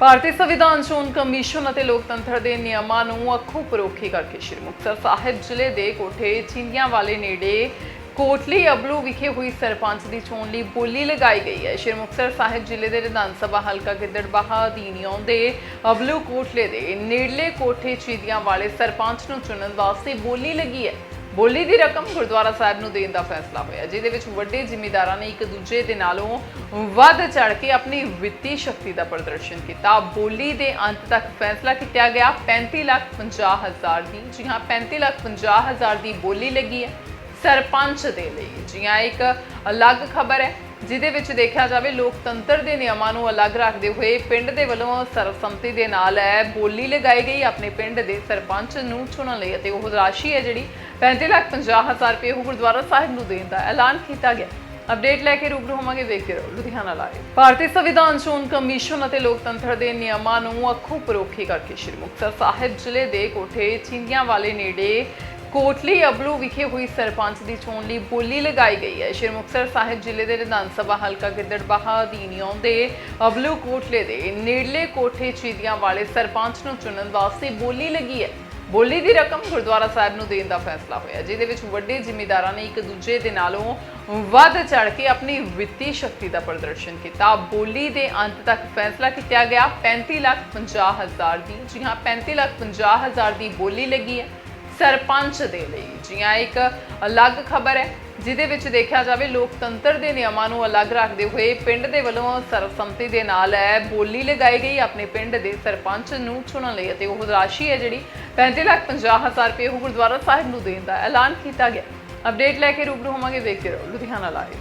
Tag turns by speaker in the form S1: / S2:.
S1: ਭਾਰਤੀ ਸੰਵਿਧਾਨ ਚੋਣ ਕਮਿਸ਼ਨ ਅਤੇ ਲੋਕਤੰਤਰ ਦੇ ਨਿਯਮਾਂ ਨੂੰ ਅੱਖੋਂ ਪਰੋਖੀ ਕਰਕੇ ਸ਼੍ਰੀ ਮੁਕਤਸਰ ਸਾਹਿਬ ਜ਼ਿਲ੍ਹੇ ਦੇ ਕੋਠੇ ਚਿੰਦੀਆਂ ਵਾਲੇ ਨੇੜੇ ਕੋਟਲੀ ਅਬਲੂ ਵਿਖੇ ਹੋਈ ਸਰਪੰਚ ਦੀ ਚੋਣ ਲਈ ਬੋਲੀ ਲਗਾਈ ਗਈ ਹੈ। ਸ਼੍ਰੀ ਮੁਕਤਸਰ ਸਾਹਿਬ ਜ਼ਿਲ੍ਹੇ ਦੇ ਵਿਧਾਨ ਸਭਾ ਹਲਕਾ ਗਿੱਦੜਬਾਹਾ ਅਧੀਨ ਆਉਂਦੇ ਅਬਲੂ ਕੋਟਲੇ ਦੇ ਨੇੜਲੇ ਕੋਠੇ ਚੀਦੀਆਂ ਵਾਲੇ ਸਰਪੰਚ ਨੂੰ ਚੁਣਨ ਵਾਸਤੇ ਬੋਲੀ ਲੱਗੀ ਹੈ। ਬੋਲੀ ਦੀ ਰਕਮ ਗੁਰਦੁਆਰਾ ਸਾਹਿਬ ਨੂੰ ਦੇਣ ਦਾ ਫੈਸਲਾ ਹੋਇਆ, ਜਿਹਦੇ ਵਿੱਚ ਵੱਡੇ ਜ਼ਿਮੀਂਦਾਰਾਂ ਨੇ ਇੱਕ ਦੂਜੇ ਦੇ ਨਾਲੋਂ ਵੱਧ ਚੜ ਕੇ ਆਪਣੀ ਵਿੱਤੀ ਸ਼ਕਤੀ ਦਾ ਪ੍ਰਦਰਸ਼ਨ ਕੀਤਾ। ਬੋਲੀ ਦੇ ਅੰਤ ਤੱਕ ਫੈਸਲਾ ਕੀਤਾ ਗਿਆ। 35 ਲੱਖ 50 ਹਜ਼ਾਰ ਦੀ, ਜੀ ਹਾਂ 35 ਲੱਖ 50 ਹਜ਼ਾਰ ਦੀ ਬੋਲੀ ਲੱਗੀ ਹੈ। ਸਰਪੰਚ ਦੇ ਲਈ, ਜੀ ਹਾਂ, ਇੱਕ ਅਲੱਗ ਖਬਰ ਹੈ, ਜਿਹਦੇ ਵਿੱਚ ਦੇਖਿਆ ਜਾਵੇ, ਲੋਕਤੰਤਰ ਦੇ ਨਿਯਮਾਂ ਨੂੰ ਅਲੱਗ ਰੱਖਦੇ ਹੋਏ ਪਿੰਡ ਦੇ ਵੱਲੋਂ ਸਰਬਸੰਮਤੀ ਦੇ ਨਾਲ ਹੈ ਬੋਲੀ ਲਗਾਈ ਗਈ ਆਪਣੇ ਪਿੰਡ ਦੇ ਸਰਪੰਚ ਨੂੰ ਚੁਣਨ ਲਈ ਅਤੇ ਉਹ ਰਾਸ਼ੀ ਹੈ ਜਿਹੜੀ 35 ਲੱਖ 50 ਹਜ਼ਾਰ ਰੁਪਏ ਉਹ ਗੁਰਦੁਆਰਾ ਸਾਹਿਬ ਨੂੰ ਦੇਣ ਦਾ ਐਲਾਨ ਕੀਤਾ ਗਿਆ। ਅਪਡੇਟ ਲੈ ਕੇ ਰੂਬਰੂ ਹੋਵਾਂਗੇ, ਵੇਖਦੇ ਰਹੋ, ਲੁਧਿਆਣਾ ਲਾਈਵ। ਭਾਰਤੀ ਸੰਵਿਧਾਨ ਚੋਣ ਕਮਿਸ਼ਨ ਅਤੇ ਲੋਕਤੰਤਰ ਦੇ ਨਿਯਮਾਂ ਨੂੰ ਅੱਖੋਂ ਪਰੋਖੇ ਕਰਕੇ ਸ਼੍ਰੀ ਮੁਕਤਸਰ ਸਾਹਿਬ ਜ਼ਿਲ੍ਹੇ ਦੇ ਕੋਠੇ ਚਿੰਦੀਆਂ ਵਾਲੇ ਨੇੜੇ ਕੋਟਲੀ ਅਬਲੂ ਵਿਖੇ ਹੋਈ ਸਰਪੰਚ ਦੀ ਚੋਣ ਲਈ ਬੋਲੀ ਲਗਾਈ ਗਈ ਹੈ। ਸ਼੍ਰੀ ਮੁਕਤਸਰ ਸਾਹਿਬ ਜ਼ਿਲ੍ਹੇ ਦੇ ਵਿਧਾਨ ਸਭਾ ਹਲਕਾ ਗਿੱਦੜਬਾਹਾ ਅਧੀਨ ਆਉਂਦੇ ਅਬਲੂ ਕੋਟਲੇ ਦੇ ਨੇੜਲੇ ਕੋਠੇ ਚੀਦੀਆਂ ਵਾਲੇ ਸਰਪੰਚ ਨੂੰ ਚੁਣਨ ਵਾਸਤੇ ਬੋਲੀ ਲੱਗੀ ਹੈ। ਬੋਲੀ ਦੀ ਰਕਮ ਗੁਰਦੁਆਰਾ ਸਾਹਿਬ ਨੂੰ ਦੇਣ ਦਾ ਫੈਸਲਾ ਹੋਇਆ, ਜਿਹਦੇ ਵਿੱਚ ਵੱਡੇ ਜ਼ਿਮੀਂਦਾਰਾਂ ਨੇ ਇੱਕ ਦੂਜੇ ਦੇ ਨਾਲੋਂ ਵੱਧ ਚੜ ਕੇ ਆਪਣੀ ਵਿੱਤੀ ਸ਼ਕਤੀ ਦਾ ਪ੍ਰਦਰਸ਼ਨ ਕੀਤਾ। ਬੋਲੀ ਦੇ ਅੰਤ ਤੱਕ ਫੈਸਲਾ ਕੀਤਾ ਗਿਆ। 35 ਲੱਖ 50 ਹਜ਼ਾਰ ਦੀ, ਜੀ ਹਾਂ 35 ਲੱਖ 50 ਹਜ਼ਾਰ ਦੀ ਬੋਲੀ ਲੱਗੀ ਹੈ। ਸਰਪੰਚ ਦੇ ਲਈ। ਜੀ ਹਾਂ ਇੱਕ ਅਲੱਗ ਖਬਰ ਹੈ, ਜਿਹਦੇ ਵਿੱਚ ਦੇਖਿਆ ਜਾਵੇ, ਲੋਕਤੰਤਰ ਦੇ ਨਿਯਮਾਂ ਨੂੰ ਅਲੱਗ ਰੱਖਦੇ ਹੋਏ ਪਿੰਡ ਦੇ ਵੱਲੋਂ ਸਰਬਸੰਮਤੀ ਦੇ ਨਾਲ ਹੈ ਬੋਲੀ ਲਗਾਈ ਗਈ ਆਪਣੇ ਪਿੰਡ ਦੇ ਸਰਪੰਚ ਨੂੰ ਚੁਣਨ ਲਈ ਅਤੇ ਉਹ ਰਾਸ਼ੀ ਹੈ ਜਿਹੜੀ 35 ਲੱਖ 50 ਹਜ਼ਾਰ ਰੁਪਏ ਉਹ ਗੁਰਦੁਆਰਾ ਸਾਹਿਬ ਨੂੰ ਦੇਣ ਦਾ ਐਲਾਨ ਕੀਤਾ ਗਿਆ। ਅਪਡੇਟ ਲੈ ਕੇ ਰੂਬਰੂ ਹੋਵਾਂਗੇ, ਵੇਖਦੇ ਰਹੋ ਲੁਧਿਆਣਾ ਲਾਈਵ